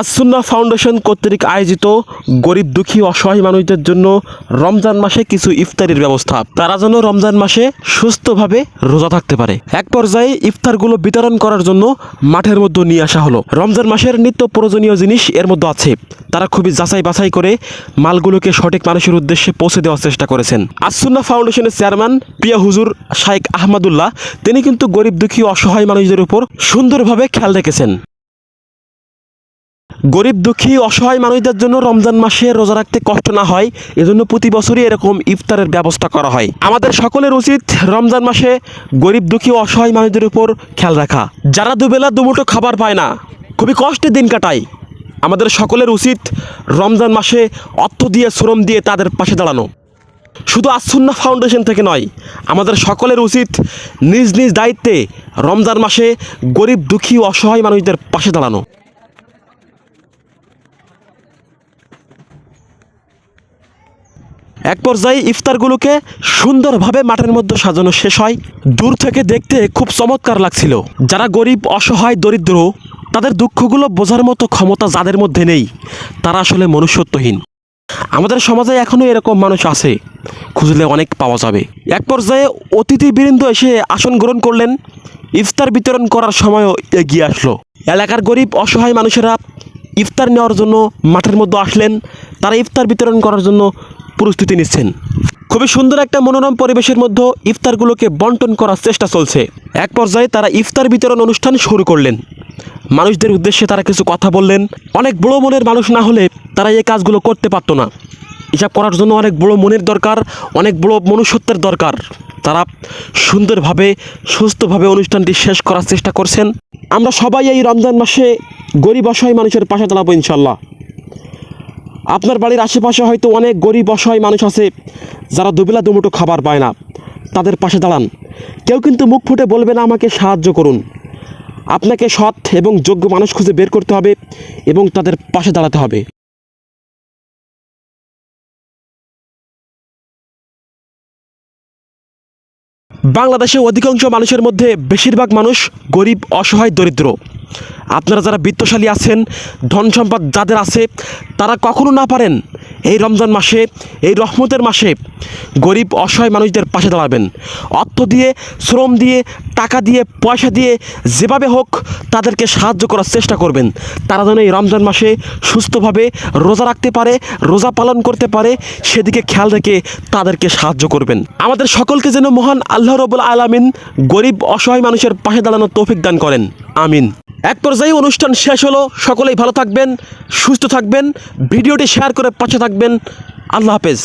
As-Sunnah foundation কর্তৃক আয়োজিত গরিব দুঃখী অসহায় মানুষদের জন্য রমজান মাসে কিছু ইফতারির ব্যবস্থা। তারা যেন রমজান মাসে সুস্থভাবে রোজা থাকতে পারে। এক পর্যায়ে ইফতারগুলো বিতরণ করার জন্য মাঠের মধ্যে নিয়ে আসা হলো। রমজান মাসের নিত্য প্রয়োজনীয় জিনিস এর মধ্যে আছে। তারা খুবই যাচাই বাছাই করে মালগুলোকে সঠিক মানুষের উদ্দেশ্যে পৌঁছে দেওয়ার চেষ্টা করেছেন। আসুন্না ফাউন্ডেশনের চেয়ারম্যান প্রিয়া হুজুর শাইখ আহমদুল্লাহ, তিনি কিন্তু গরিব দুঃখী অসহায় মানুষদের উপর সুন্দরভাবে খেয়াল রেখেছেন। গরিব, দুঃখী, অসহায় মানুষদের জন্য রমজান মাসে রোজা রাখতে কষ্ট না হয়, এজন্য প্রতি বছরই এরকম ইফতারের ব্যবস্থা করা হয়। আমাদের সকলের উচিত রমজান মাসে গরিব, দুঃখী, অসহায় মানুষদের উপর খেয়াল রাখা। যারা দুবেলা দুমুঠো খাবার পায় না, খুবই কষ্টে দিন কাটায়। আমাদের সকলের উচিত রমজান মাসে অর্থ দিয়ে, শ্রম দিয়ে তাদের পাশে দাঁড়ানো। শুধু আসুন্না ফাউন্ডেশন থেকে নয়, আমাদের সকলের উচিত নিজ নিজ দায়িত্বে রমজান মাসে গরিব, দুঃখী, অসহায় মানুষদের পাশে দাঁড়ানো। এক পর্যায়ে ইফতারগুলোকে সুন্দরভাবে মাঠের মধ্যে সাজানো শেষ হয়। দূর থেকে দেখতে খুব চমৎকার লাগছিল। যারা গরিব, অসহায়, দরিদ্র, তাদের দুঃখগুলো বোঝার মতো ক্ষমতা যাদের মধ্যে নেই, তারা আসলে মনুষ্যত্বহীন। আমাদের সমাজে এখনও এরকম মানুষ আছে, খুঁজলে অনেক পাওয়া যাবে। এক পর্যায়ে অতিথিবৃন্দ এসে আসন গ্রহণ করলেন। ইফতার বিতরণ করার সময়ও এগিয়ে আসলো। এলাকার গরিব, অসহায় মানুষেরা ইফতার নেওয়ার জন্য মাঠের মধ্যে আসলেন। তারা ইফতার বিতরণ করার জন্য প্রস্তুতি নিচ্ছেন। খুবই সুন্দর একটা মনোরম পরিবেশের মধ্যে ইফতারগুলোকে বন্টন করার চেষ্টা চলছে। এক পর্যায়ে তারা ইফতার বিতরণ অনুষ্ঠান শুরু করলেন। মানুষদের উদ্দেশ্যে তারা কিছু কথা বললেন। অনেক বড় মনের মানুষ না হলে তারা এই কাজগুলো করতে পারতো না। এসব করার জন্য অনেক বড় মনের দরকার, অনেক বড় মনুষ্যত্বের দরকার। তারা সুন্দরভাবে, সুস্থভাবে অনুষ্ঠানটি শেষ করার চেষ্টা করছেন। আমরা সবাই এই রমজান মাসে গরিব অসহায় মানুষের পাশে দাঁড়াবো ইনশাল্লাহ আপনার বাড়ির আশেপাশে হয়তো অনেক গরিব, অসহায় মানুষ আছে যারা দুবেলা দুমুটো খাবার পায় না। তাদের পাশে দাঁড়ান। কেউ কিন্তু মুখ ফুটে বলবে না, আমাকে সাহায্য করুন। আপনাকে সৎ এবং যোগ্য মানুষ খুঁজে বের করতে হবে এবং তাদের পাশে দাঁড়াতে হবে। বাংলাদেশে অধিকাংশ মানুষের মধ্যে বেশিরভাগ মানুষ গরিব, অসহায়, দরিদ্র। আপনারা যারা বিত্তশালী আছেন, ধন সম্পদ যাদের আছে, তারা কখনো না পারেন এই রমজান মাসে, এই রহমতের মাসে গরিব, অসহায় মানুষদের পাশে দাঁড়াবেন। অর্থ দিয়ে, শ্রম দিয়ে, টাকা দিয়ে, পয়সা দিয়ে যেভাবে হোক তাদেরকে সাহায্য করার চেষ্টা করবেন। তারা যেন এই রমজান মাসে সুস্থভাবে রোজা রাখতে পারে, রোজা পালন করতে পারে, সেদিকে খেয়াল রেখে তাদেরকে সাহায্য করবেন। আমাদের সকলকে যেন মহান আল্লাহ রবুল আলামিন গরিব, অসহায় মানুষের পাশে দাঁড়ানোর তৌফিক দান করেন। আমিন। এক পর্যায়ে অনুষ্ঠান শেষ হলো। সকলেই ভালো থাকবেন, সুস্থ থাকবেন। ভিডিওটি শেয়ার করে পাশে থাকবেন। আল্লাহ হাফেজ।